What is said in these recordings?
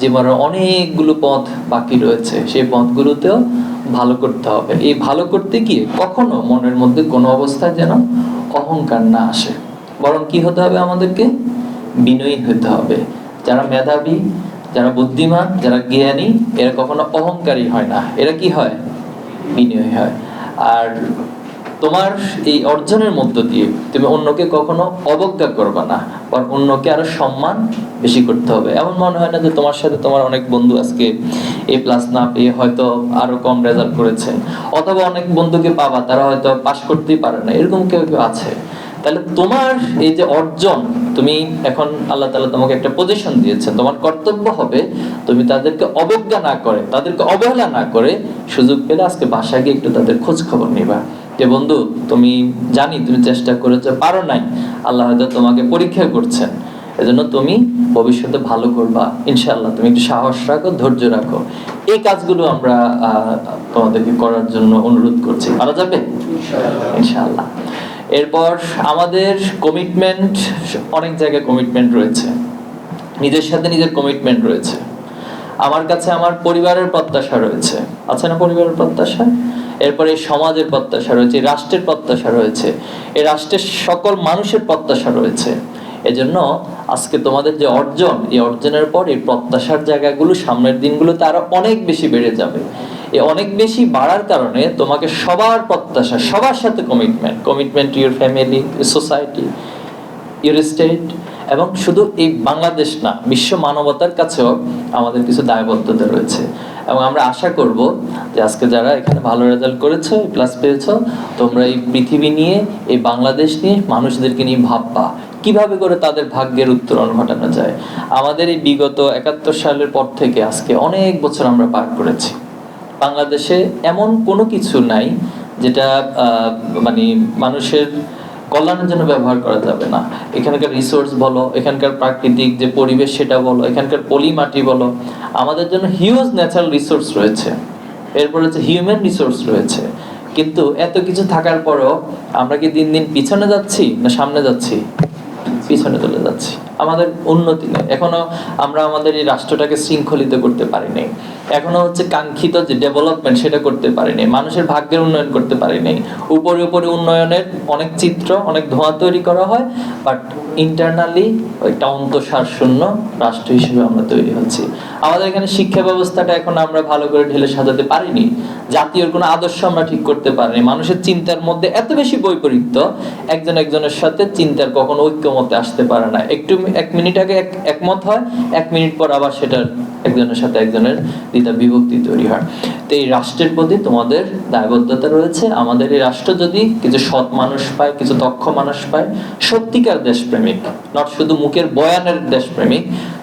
জীবনের অনেকগুলো পথ বাকি রয়েছে। সেই পথগুলোতেও ভালো করতে হবে। এই ভালো করতে গিয়ে কখনো মনের মধ্যে কোনো অবস্থায় যেন অহংকার না আসে। বরং কি হতে হবে আমাদেরকে? বিনয়ী হতে হবে। যারা মেধাবী, যারা বুদ্ধিমান, যারা জ্ঞানী, এরা কখনো অহংকারী হয় না। এরা কি হয়? বিনয়ী হয়। আর তোমার এই অর্জনের মধ্য দিয়ে তুমি অন্যকে কখনো অবজ্ঞা করবে না, বরং অন্যকে আরও সম্মান বেশি করতে হবে। এমন মনে হয় না যে তোমার সাথে তোমার অনেক বন্ধু আজকে এ প্লাস না পেয়ে হয়তো আরও কম রেজাল্ট করেছেন অথবা অনেক বন্ধুকে পাবা, তারা হয়তো পাশ করতেই পারে না, এরকম কেউ কেউ আছে। তাহলে তোমার এই যে অর্জন, তুমি এখন আল্লাহ তালা তোমাকে একটা পজিশন দিয়েছেন। তোমার কর্তব্য হবে তুমি তাদেরকে অবজ্ঞা না করে, তাদেরকে অবহেলা না করে সুযোগ পেলে আজকে বাসায় গিয়ে একটু তাদের খোঁজ খবর নিবা। যে বন্ধু? তুমি জানি তুমি চেষ্টা করেছ পারো নাই। আল্লাহ হয়তো তোমাকে পরীক্ষা করছেন। এজন্য তুমি ভবিষ্যতে ভালো করবা। ইনশাআল্লাহ তুমি একটু সাহস রাখো ধৈর্য রাখো। এই কাজগুলো আমরা তোমাদেরকে করার জন্য অনুরোধ করছি। পারা যাবে? ইনশাআল্লাহ। এরপর আমাদের কমিটমেন্ট অনেক জায়গায় কমিটমেন্ট রয়েছে। নিজের সাথে নিজের কমিটমেন্ট রয়েছে। আমার কাছে আমার পরিবারের প্রত্যাশা রয়েছে। আছে না পরিবারের প্রত্যাশা? এরপরে সমাজের প্রত্যাশা রয়েছে রাষ্ট্রের প্রত্যাশা রয়েছে, এই রাষ্ট্রের সকল মানুষের প্রত্যাশা রয়েছে। এজন্য আজকে তোমাদের যে অর্জন, এই অর্জনের পর এই প্রত্যাশার জায়গাগুলো সামনের দিনগুলোতে আরও অনেক বেশি বেড়ে যাবে। এই অনেক বেশি বাড়ার কারণে তোমাকে সবার প্রত্যাশা, সবার সাথে commitment commitment your family society your state এবং শুধু এই বাংলাদেশ না, বিশ্ব মানবতার কাছেও আমাদের কিছু দায়বদ্ধতা রয়েছে। এবং আমরা আশা করব যে আজকে যারা এখানে ভালো রেজাল্ট করেছ প্লাস পেয়েছ, তোমরা এই পৃথিবী নিয়ে, এই বাংলাদেশ নিয়ে মানুষদেরকে নিয়ে ভাববা। কীভাবে করে তাদের ভাগ্যের উত্তরণ ঘটানো যায়? আমাদের এই বিগত একাত্তর সালের পর থেকে আজকে অনেক বছর আমরা পার করেছি। বাংলাদেশে এমন কোনো কিছু নাই যেটা মানে মানুষের কল্যাণের জন্য ব্যবহার করা যাবে না। এখানকার রিসোর্স বলো, এখানকার প্রাকৃতিক যে পরিবেশ সেটা বলো, এখানকার পলি মাটি বলো, আমাদের জন্য হিউজ ন্যাচারাল রিসোর্স রয়েছে। এরপর হচ্ছে হিউম্যান রিসোর্স রয়েছে। কিন্তু এত কিছু থাকার পরও আমরা কি দিন দিন পিছনে যাচ্ছি না সামনে যাচ্ছি? পিছনে চলে যাচ্ছি। আমাদের উন্নতি নেই। এখনও আমরা আমাদের এই রাষ্ট্রটাকে শৃঙ্খলিত করতে পারিনি। এখনও হচ্ছে কাঙ্ক্ষিত যে ডেভেলপমেন্ট সেটা করতে পারিনি। মানুষের ভাগ্যের উন্নয়ন করতে পারিনি। উপরে উপরে উন্নয়নের অনেক চিত্র, অনেক ধোঁয়া তৈরি করা হয় বাট ইন্টারনালি একটা অন্তঃসার শূন্য রাষ্ট্র হিসেবে আমরা তৈরি হচ্ছি। আমাদের এখানে শিক্ষা ব্যবস্থাটা এখন আমরা ভালো করে ঢেলে সাজাতে পারিনি। জাতীয় কোনো আদর্শ আমরা ঠিক করতে পারিনি। মানুষের চিন্তার মধ্যে এত বেশি বৈপরীত্য, একজন একজনের সাথে চিন্তার কখনো ঐক্যমতে আসতে পারে না। একটু এক মিনিট আগে এক একমত হয়, এক মিনিট পর আবার সেটার একজনের সাথে একজনের দ্বিধা বিভক্তি তৈরি হয়। তো এই রাষ্ট্রের প্রতি তোমাদের দায়বদ্ধতা রয়েছে। আমাদের এই রাষ্ট্র যদি কিছু সৎ মানুষ পায়, কিছু দক্ষ মানুষ পায়, সত্যিকার দেশপ্রেমিক নট শুধু মুখের বয়ানের দেশপ্রেমিক,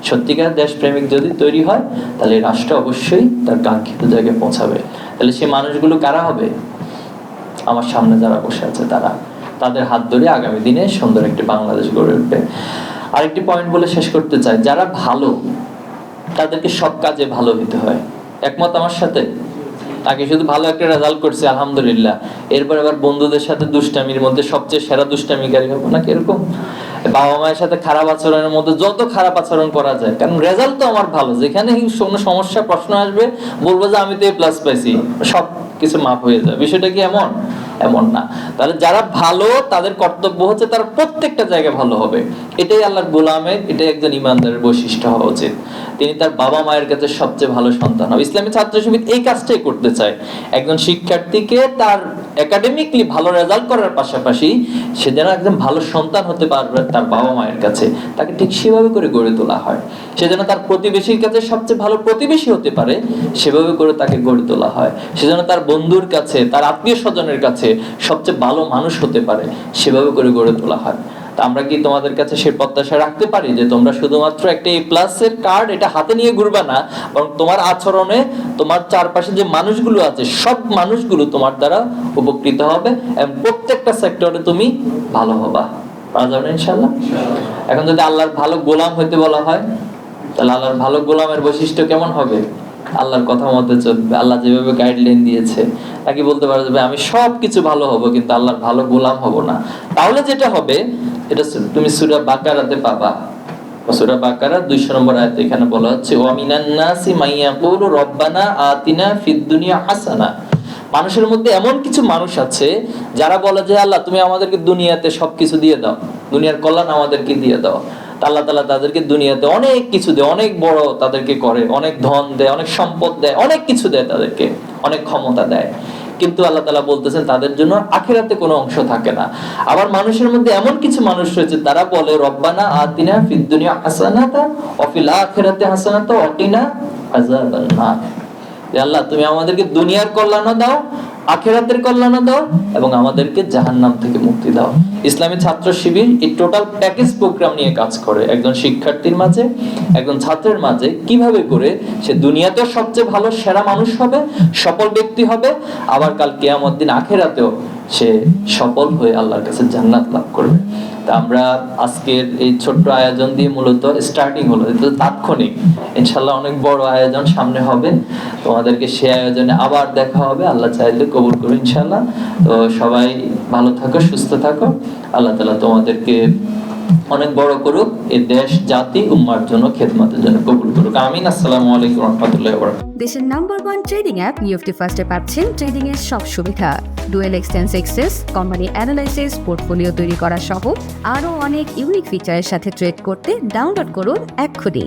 সত্যিকার দেশপ্রেমিক যদি তৈরি হয়, তাহলে এই রাষ্ট্র অবশ্যই তার কাঙ্ক্ষিত জায়গায় পৌঁছাবে। তাহলে সেই মানুষগুলো কারা হবে? আমার সামনে যারা বসে আছে তারা। তাদের হাত ধরে আগামী দিনে সুন্দর একটি বাংলাদেশ গড়ে উঠবে। আরেকটি পয়েন্ট বলে শেষ করতে চাই, যারা ভালো, তাদেরকে সব কাজে ভালো হতে হয়। একমত আমার সাথে? তাকে শুধু ভালো একটা রেজাল্ট করছে, আলহামদুলিল্লাহ। এরপর আবার বন্ধুদের সাথে দুষ্টামির মধ্যে সবচেয়ে সেরা দুষ্টামিকারী হব নাকি এরকম? বাবা মায়ের সাথে খারাপ আচরণের মধ্যে যত খারাপ আচরণ করা যায়, কারণ রেজাল্ট তো আমার ভালো, যেখানে কোনো সমস্যা, প্রশ্ন আসবে, বলব যে আমি তো এ প্লাস পাইছি সব কিছু মাফ হয়ে যায়। বিষয়টা কি এমন? এমন না। তাহলে যারা ভালো, তাদের কর্তব্য হচ্ছে তার প্রত্যেকটা জায়গায় ভালো হবে। এটাই আল্লাহর গোলামের এটাই একজন ইমানদারের বৈশিষ্ট্য হওয়া উচিত। তিনি তার বাবা মায়ের কাছে সবচেয়ে ভালো সন্তান হবে। ইসলামী ছাত্র সমিতি এই কাজটাই করতে চায়। একজন শিক্ষার্থীকে তার একাডেমিকলি ভালো রেজাল্ট করার পাশাপাশি সে যেন একজন ভালো সন্তান হতে পারবে তার বাবা মায়ের কাছে। তাকে ঠিক সেভাবে করে গড়ে তোলা হয়। সে যেন তার প্রতিবেশীর কাছে সবচেয়ে ভালো প্রতিবেশী হতে পারে, সেভাবে করে তাকে গড়ে তোলা হয়। সে যেন তার বন্ধুর কাছে, তার আত্মীয় স্বজনের কাছে সবচেয়ে ভালো মানুষ হতে পারে সেভাবে করে গড়ে তোলা হয়। তা আমরা কি তোমাদের কাছে সে প্রত্যাশা রাখতে পারি যে তোমরা শুধুমাত্র একটা এ প্লাসের কার্ড এটা হাতে নিয়ে ঘুরবা না বরং তোমার আচরণে তোমার চারপাশে যে মানুষগুলো আছে সব মানুষগুলো তোমার দ্বারা উপকৃত হবে এবং প্রত্যেকটা সেক্টরে তুমি ভালো হবা। পারা যাবে ইনশাল্লাহ এখন যদি আল্লাহর ভালো গোলাম হইতে বলা হয় তাহলে আল্লাহর ভালো গোলামের বৈশিষ্ট্য কেমন হবে? আল্লাহর কথা মতো চলবে, আল্লাহ যেভাবে গাইডলাইন দিয়েছে নাকি বলতে পারো যে আমি সব কিছু ভালো হব, কিন্তু আল্লাহর ভালো গোলাম হব না। তাহলে যেটা হবে, এটা তুমি সুরা বাকারাতে পাবা। সূরা বাকারা 200 নম্বর আয়াতে এখানে বলা হচ্ছে, ওয়া মিনান নাসি মাইয়াকুলু রব্বানা আতিনা ফিদ হাসানা। মানুষের মধ্যে এমন কিছু মানুষ আছে, যারা বলে যে, আল্লাহ, তুমি আমাদেরকে দুনিয়াতে সবকিছু দিয়ে দাও, দুনিয়ার কল্যাণ আমাদেরকে দিয়ে দাও। আল্লাহ তাআলা তাদেরকে দুনিয়াতে অনেক কিছু দেয়, অনেক বড় তাদেরকে করে, অনেক ধন দেয়, অনেক সম্পদ দেয়, অনেক কিছু দেয় তাদেরকে, অনেক ক্ষমতা দেয়। কিন্তু আল্লাহ তালা বলতেছেন তাদের জন্য আখেরাতে কোনো অংশ থাকে না। আবার মানুষের মধ্যে এমন কিছু মানুষ রয়েছে, তারা বলে, রব্বানা আতিনা ফিদ দুনিয়া হাসানাতা অফিল আখেরাতে হাসানাতা অকিনা আযাবান আল্লাহ, তুমি আমাদেরকে দুনিয়ার কল্যাণও দাও আখেরাতের কল্যাণ দাও এবং আমাদেরকে জাহান্নাম থেকে মুক্তি দাও। ইসলামী ছাত্র শিবির এই টোটাল প্যাকেজ প্রোগ্রাম নিয়ে কাজ করে। একজন শিক্ষার্থীর মাঝে, একজন ছাত্রের মাঝে কীভাবে করে সে দুনিয়াতেও সবচেয়ে ভালো, সেরা মানুষ হবে, সফল ব্যক্তি হবে, আবার কাল কেয়ামত দিন আখেরাতেও সে সফল হয়ে আল্লাহর কাছে জান্নাত লাভ করবে। তা আমরা আজকের এই ছোট্ট আয়োজন দিয়ে মূলত স্টার্টিং হলো তাৎক্ষণিক। ইনশাল্লাহ অনেক বড় আয়োজন সামনে হবে। তোমাদেরকে সে আয়োজনে আবার দেখা হবে। আল্লাহ চাইলে কবুল করবে ইনশাল্লাহ তো সবাই ভালো থাকো, সুস্থ থাকো। আল্লাহ তালা তোমাদেরকে অনেক বড় করুক, এই দেশ, জাতি, উম্মার জন্য, খেদমতের জন্য কবুল করুক। আমিন, আসসালামু আলাইকুম রহমতুল্লাহ দেশের number one trading app UFT ফার্স্টে পাচ্ছেন ট্রেডিং এর সব সুবিধা। Dual exchange access company analysis portfolio তৈরি করা সহ আরও অনেক ইউনিক ফিচারের সাথে ট্রেড করতে ডাউনলোড করুন এক্ষুনি।